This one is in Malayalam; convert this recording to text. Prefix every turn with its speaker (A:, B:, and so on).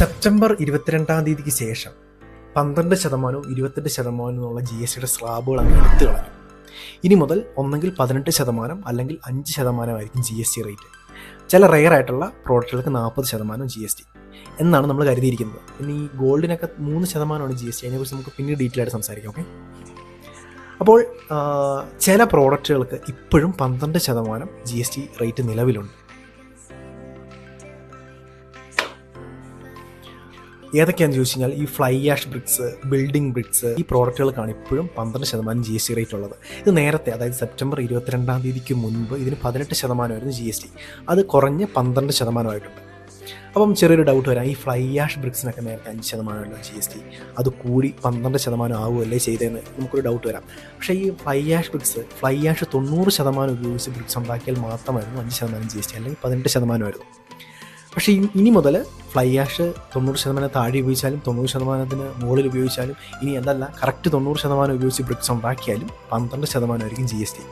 A: സെപ്റ്റംബർ ഇരുപത്തിരണ്ടാം തീയതിക്ക് ശേഷം പന്ത്രണ്ട് ശതമാനവും ഇരുപത്തെട്ട് ശതമാനവുമുള്ള ജി എസ് ടിയുടെ സ്ലാബുകൾ അങ്ങ് എടുത്തു കളഞ്ഞു. ഇനി മുതൽ ഒന്നെങ്കിൽ പതിനെട്ട് ശതമാനം അല്ലെങ്കിൽ അഞ്ച് ശതമാനമായിരിക്കും ജി എസ് ടി റേറ്റ് ചില റെയർ ആയിട്ടുള്ള പ്രോഡക്റ്റുകൾക്ക് നാൽപ്പത് ശതമാനം ജി എസ് ടി എന്നാണ് നമ്മൾ കരുതിയിരിക്കുന്നത്. ഇനി ഈ ഗോൾഡിനൊക്കെ മൂന്ന് ശതമാനമാണ് ജി എസ് ടി അതിനെക്കുറിച്ച് നമുക്ക് പിന്നീട് ഡീറ്റെയിൽ ആയിട്ട് സംസാരിക്കാം ഓക്കെ അപ്പോൾ ചില പ്രോഡക്റ്റുകൾക്ക് ഇപ്പോഴും പന്ത്രണ്ട് ശതമാനം ജി എസ് ടി റേറ്റ് നിലവിലുണ്ട്. ഏതൊക്കെയാണെന്ന് ചോദിച്ചു കഴിഞ്ഞാൽ ഈ fly ash bricks building bricks ഈ പ്രോഡക്റ്റുകൾക്കാണ് ഇപ്പോഴും പന്ത്രണ്ട് ശതമാനം ജി എസ് ടി റേറ്റ് ഉള്ളത്. ഇത് നേരത്തെ അതായത് സെപ്റ്റംബർ ഇരുപത്തിരണ്ടാം തീയതിക്ക് മുൻപ് ഇതിന് പതിനെട്ട് ശതമാനമായിരുന്നു ജി എസ് ടി അത് കുറഞ്ഞ് പന്ത്രണ്ട് ശതമാനമായിട്ടുണ്ട്. അപ്പം ചെറിയൊരു ഡൗട്ട് വരാം ഈ ഫ്ലൈ ആഷ് ബ്രിക്സിനൊക്കെ നേരത്തെ അഞ്ച് ശതമാനമല്ലോ ജി എസ് ടി അത് കൂടി പന്ത്രണ്ട് ശതമാനം ആവുമല്ലേ ചെയ്തതെന്ന് നമുക്കൊരു ഡൗട്ട് വരാം. പക്ഷേ ഈ fly ash bricks fly ash തൊണ്ണൂറ് ശതമാനം ഉപയോഗിച്ച് ബ്രിക്സ് ഉണ്ടാക്കിയാൽ മാത്രമായിരുന്നു അഞ്ച് ശതമാനം ജി എസ് ടി അല്ലെങ്കിൽ പതിനെട്ട് ശതമാനമായിരുന്നു. പക്ഷേ ഇനി മുതൽ ഫ്ലൈ ആഷ് തൊണ്ണൂറ് ശതമാനം താഴെ ഉപയോഗിച്ചാലും തൊണ്ണൂറ് ശതമാനത്തിന് മുകളിൽ ഉപയോഗിച്ചാലും ഇനി എന്തല്ല കറക്റ്റ് തൊണ്ണൂറ് ശതമാനം ഉപയോഗിച്ച് ബ്രിക്സ് ഉണ്ടാക്കിയാലും പന്ത്രണ്ട് ശതമാനമായിരിക്കും ജി എസ് ടി